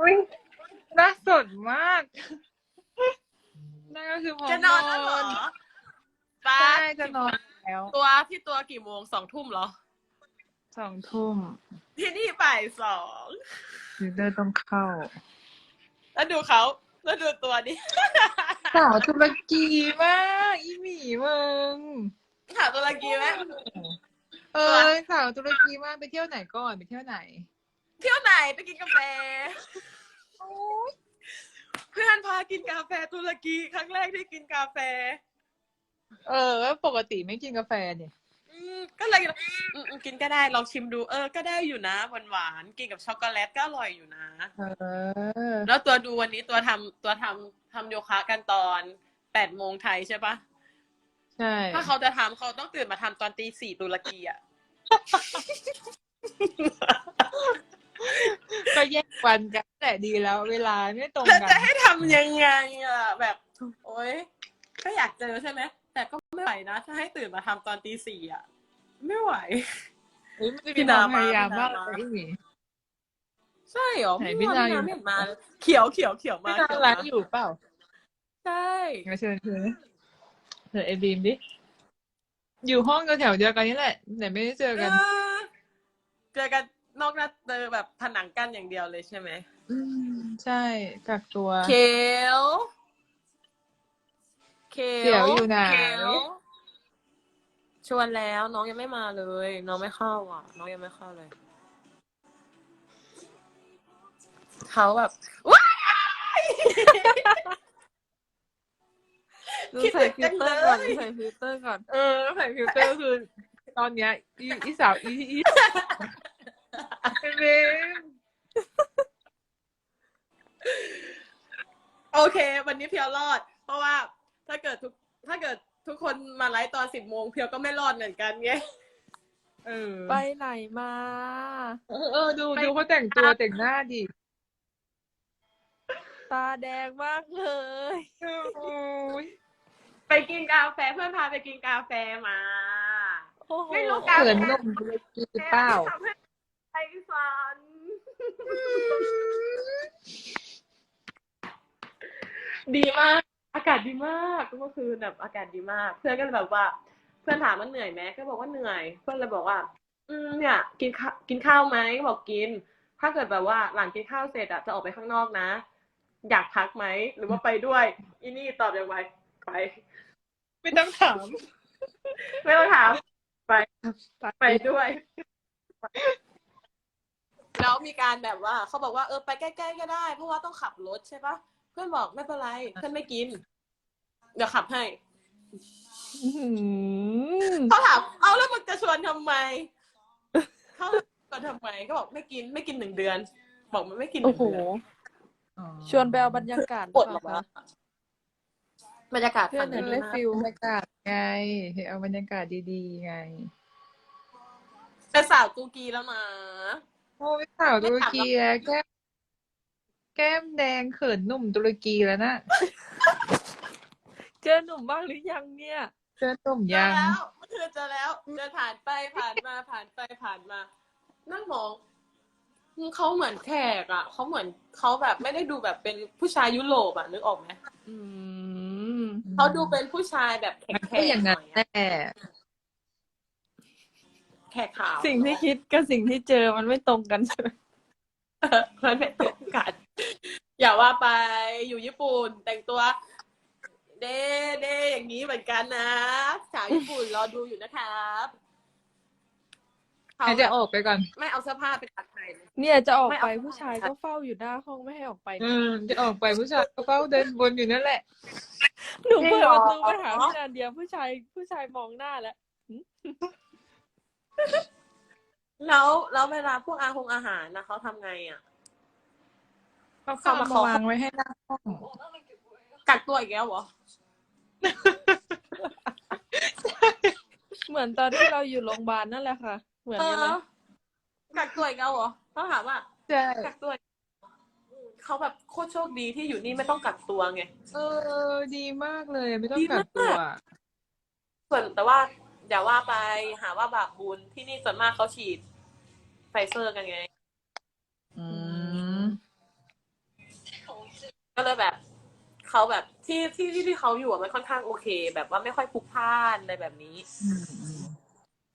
อุ้ยน่าสดมาก นั่นก็คือพร้อมจะนอนแล้วเหรอป้าใช่จะนอนแล้วตัวที่ตัวกี่โมงสองทุ่มเหรอสองทุ่มที่นี่บ่ายสองฟิลเตอร์ต้องเข้า แล้วดูเขาแล้วดูตัวนี้สาวตุรกีมากอีหมีมึงถามตุรกีไหมเออสาวตุรกีมากไปเที่ยวไหนก่อนไปเที่ยวไหน เที่ยวไหนไปกินกาแฟ เพื่อนพากินกาแฟตุรกีครั้งแรกที่กินกาแฟ เออปกติไม่กินกาแฟเนี่ย อืมก็เลยอืมอืมกินก็ได้ลองชิมดู เออ ก็ได้อยู่นะหวานหวานๆกินกับช็อกโกแลตก็อร่อยอยู่นะ เออ แล้วตัวดูวันนี้ตัวทำตัวทำทำโยคะกันตอนแปดโมงไทยใช่ปะใช่ถ้าเขาจะทำเขาต้องตื่นมาทำตอนตีสี่ตุรกีอะก็ แยกวันกันแต่ดีแล้วเวลาไม่ตรงแล้วกัจะน ให้ทำยังไงอะแบบ โอ๊ยก็อยากเจอใช่ไหมแต่ก็ไม่ไหวนะ ถ้าให้ตื่นมาทำตอนตีสี่อะ ไม่ไหว เฮ้ยมันจะพี่มีความนาพยายามพี่มากนาเลยอีหมี ใช่เหรอไหนพี่พี่นานาอยู่ ไม่เห็นมาเลยเขียวเขียวเขียวมาพี่นาเขียวไลมาฟ์อยู่เปล่าใช่มาเชิญเชิญเชิญไอบีมดิ อยู่ห้องแถวๆเดียวกันนี่แหละ แต่ไม่ได้เจอกัน เออเจอกัน นอกนั้นเจอแบบผนังกั้นอย่างเดียวเลยใช่ไหมอืมใช่กักตัวเขียวเขีเขียวอยู่ไหนเขียวชวนแล้วน้องยังไม่มาเลย น้องไม่เข้าอะ น้องยังไม่เข้าเลยเขาแบบว้ายดูใส่ฟิลเตอร์ก่อนดูใส่ฟิลเตอร์ก่อน เออใส่ฟิลเตอร์คือ ตอนเนี้ยอีอีสาวอีอีไอ บีมโอเค วันนี้เพียวรอด เพราะว่าถ้าเกิดทุก ถ้าเกิดทุกคนมาไลฟ์ตอนสิบโมงเพียวก็ไม่รอดเหมือนกันไงเออไปไหนมา เออเออดูดูเขาแต่งตัวแต่งหน้าดิ ตาแดงมากเลยโอ้ยไปกินกาแฟเพื่อนพาไปกินกาแฟมา โอ้โหไม่รู้กาเขิแฟนนมตุรกีเปล่า ทำให้ ใจสั่นดีมาก อากาศดีมากเมื่อคืนแบบอากาศดีมาก เพื่อนก็เลยแบบว่า เพื่อนถามว่าเหนื่อยไหมก็บอกว่าเหนื่อย เพื่อนเลยบอกว่า อืมเนี่ย กินข้าวกินข้าวไหมบอกกิน ถ้าเกิดแบบว่าหลังกินข้าวเสร็จอะจะออกไปข้างนอกนะ อยากพักไหมหรือว่าไปด้วย อีนี่ตอบอย่างไรไป ไม่ต้องถาม ไม่ต้องถามไปด้วย แล้วมีการแบบว่าเขาบอกว่าเออไปใกล้ๆก็ได้ เพราะว่าต้องขับรถใช่ปะเพื่อนบอกไม่เป็นไรเพื่อนไม่กิน เดี๋ยวขับให้อื้อหือเขาถามเอาแล้วมึงจะชวนทำไมเขาชวนทำไมก็บอกไม่กินไม่กินหนึ่งเดือน บอกมันไม่กินหโอ้นึ่งโห เดือนชวนไปเอาบรรยากาศปวดหรอเปล่าวะบรรยากาศเพื่อนฝั่งเห็นนี้ได้มากฟิลบรรยากาศไงเอาบรรยากาศดีๆไง เป็นสาวตูกีแล้วนะ โอ้ยสาวตุรกีอะแก้มแก้มแดงเขินหนุ่มตุรกีแล้วนะเจอหนุ่มบ้างหรือยังเนี่ย เจอหนุ่มเจอยัง แล้วเมื่อคืนเจอแล้วเดินผ่านไปผ่านมาผ่านไปผ่านมานั่งมองอืมเขาเหมือนแขกอะเขาเหมือนเขาแบบไม่ได้ดูแบบเป็นผู้ชายยุโรปอะนึกออกไหมอืมเขาดูเป็นผู้ชายแบบแขมันกก็อย่างๆหนั้น่นอยแหอะละ แขกขาวสิ่งที่คิดกับสิ่งที่เจอมันไม่ตรงกันใช่ไหมมันไม่ตรงกัน อย่าว่าไปอยู่ญี่ปุ่นแต่งตัว เด้เด้อย่างนี้เหมือนกันนะสาวญี่ปุ่นรอดูอยู่นะครับเขาให้จะออกไปก่อน ไม่เอาเสื้อผ้าไปตัดไหนเลยเนี่ยจะออกไม่ไปเอาผู้ชายก็เฝ้าอยู่หน้าห้องไม่ให้ออกไปเออจะออกไปผู้ชายก็เฝ้าเดินวนอยู่นั่นแหละหนูเปิดประตูไปหาพี่นาเดียผู้ชายผู้ชายมองหน้าแล้ว แล้วแล้วเวลาพวกอาหงอาหารนะเขาทำไงอะ เขาเข้าเข้ามามาขอวางไว้ให้หน้าห้องกักตัวอีกแล้วเหรอ เหมือนตอนที่เราอยู่โรงพยาบาลนั่นแหละค่ะ เหมือนเอกันเลอยกักตัวอีกแล้วเหรอเขาถามว่าใช่กักตัวอีกเขาแบบโคตรโชคดีที่อยู่นี่ไม่ต้องกักตัวไง เออ ดีมากเลย ไม่ต้องดีกัมากกตัว ส่วนแต่ว่า อย่าว่าไปหาว่าบาปบุญที่นี่ส่วนมากเขาฉีดไฟเซอร์กันไง อืมเขาแบบที่ที่ที่ที่เขาอยู่อะมันค่อนข้างโอเค แบบว่าไม่ค่อยพลุกพล่านอะไรแบบนี้อืมอืม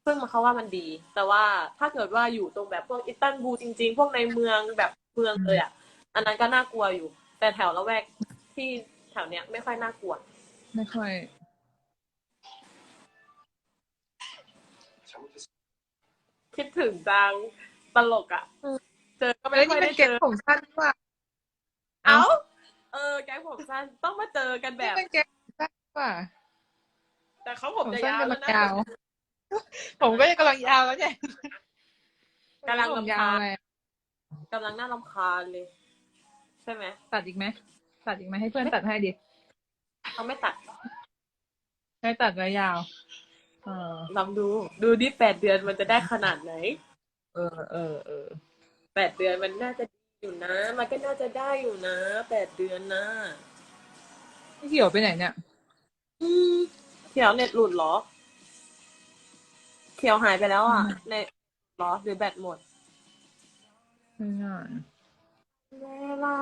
ซึ่งมันเขาว่ามันดี แต่ว่าถ้าเกิดว่าอยู่ตรงแบบพวกอิสตันบูลจริง ๆ พวกในเมืองแบบเมืองเลยอะอันนั้นก็น่ากลัวอยู่ แต่แถวละแวกที่แถวเนี้ยไม่ค่อยน่ากลัว ไม่ค่อย คิดถึงจังตลกอะ เจอก็ไม่เอ้ยค่นี่อยเป็ได้นเจเก็บอผมสั้นดีกว่า เอ้า เออ แก๊งผมสั้นต้องมาเจอกันแบนี่บ เป็นเก็บผมสั้นดีกว่า แต่เขาผมผมจะสั้นยาวกำแล้ลัวงนะยาวผมก็ยังกำลังยาวแล้วเนี่ยกำลังผมลำยาคาวญเลยกำลังน่ารำคาญเลย ใช่ไหมตัดอีกไหมตัดอีกไหมให้เพื่อนตัดให้ดิเขาไม่ตัด ให้ตัดไว้ยาวเออ ลองดู ดูดิแปดเดือนมันจะได้ขนาดไหน เออเออเออแปดเดือนมันน่าจะดีอยู่นะ มันก็น่าจะได้อยู่นะแปดเดือนนะพี่เขียวไปไหนเนี่ยอืมเขียวเน็ตหลุดเหรอ เขียวหายไปแล้วอะเน็ตเหรอหรือแบตหมดไม่น่าเวลา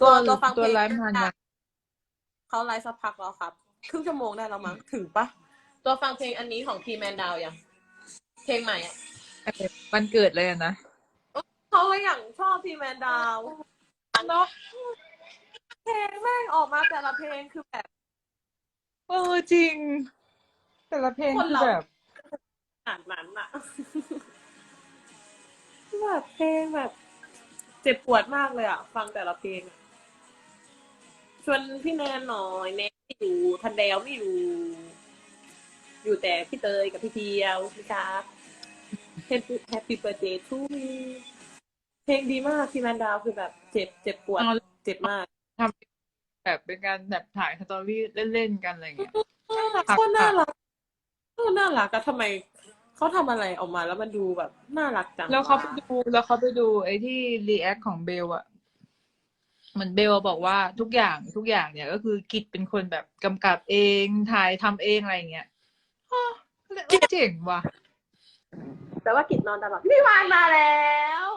ตัตัววตัวฟังตัวเพลงไลฟ์นานยังเขาไลฟ์สักพักแล้วครับ ครึ่งชั่วโมงได้แล้วมั้งถึงปะ ตัวฟังเพลงอันนี้ของทีแมนดาวยังเพลงใหม่อะเออวันเกิดเลยอะนะเขาก็อย่างชอบทีแมนดาวเนาะเพลงแม่งออกมาแต่ละเพลงคือแบบ เออจริง แต่ละเพลงคนคือเรา แบบขนาดนั้นอะแบบเพลงแบบ เจ็บปวดมากเลยอะฟังแต่ละเพลงอะชวนพี่แนนหน่อยแนนไม่อยู่ทันแดวไม่อยู่ อยู่แต่พี่เตยกับพี่เพียวพี่ครับแฮปปี้เบิร์ดเดย์ทูมีเพลงดีมากพี่แมนดาวคือแบบเจ็บเจ็บปวดเอาเจ็บมากทำแบบเป็นการแบบถ่ายสตอรี่เล่นๆกันอะไรอย่างเงี้ยโคตรน่ารักโคตรน่ารักอะทำไมเขาทำอะไรออกมาแล้วมันดูแบบน่ารักจังแล้วเขาไปดูแล้วเขาไปดูไอ้ที่รีแอคของเบลอะเหมือนเบลบอกว่าทุกอย่างทุกอย่างเนี่ย ก็คือกิจเป็นคนแบบกำกับเองถ่ายทำเองอะไรอย่างเงี้ยอ้อ เจ๋งว่ะ แต่ว่ากิดนอนตลอดพี่วานมาแล้ว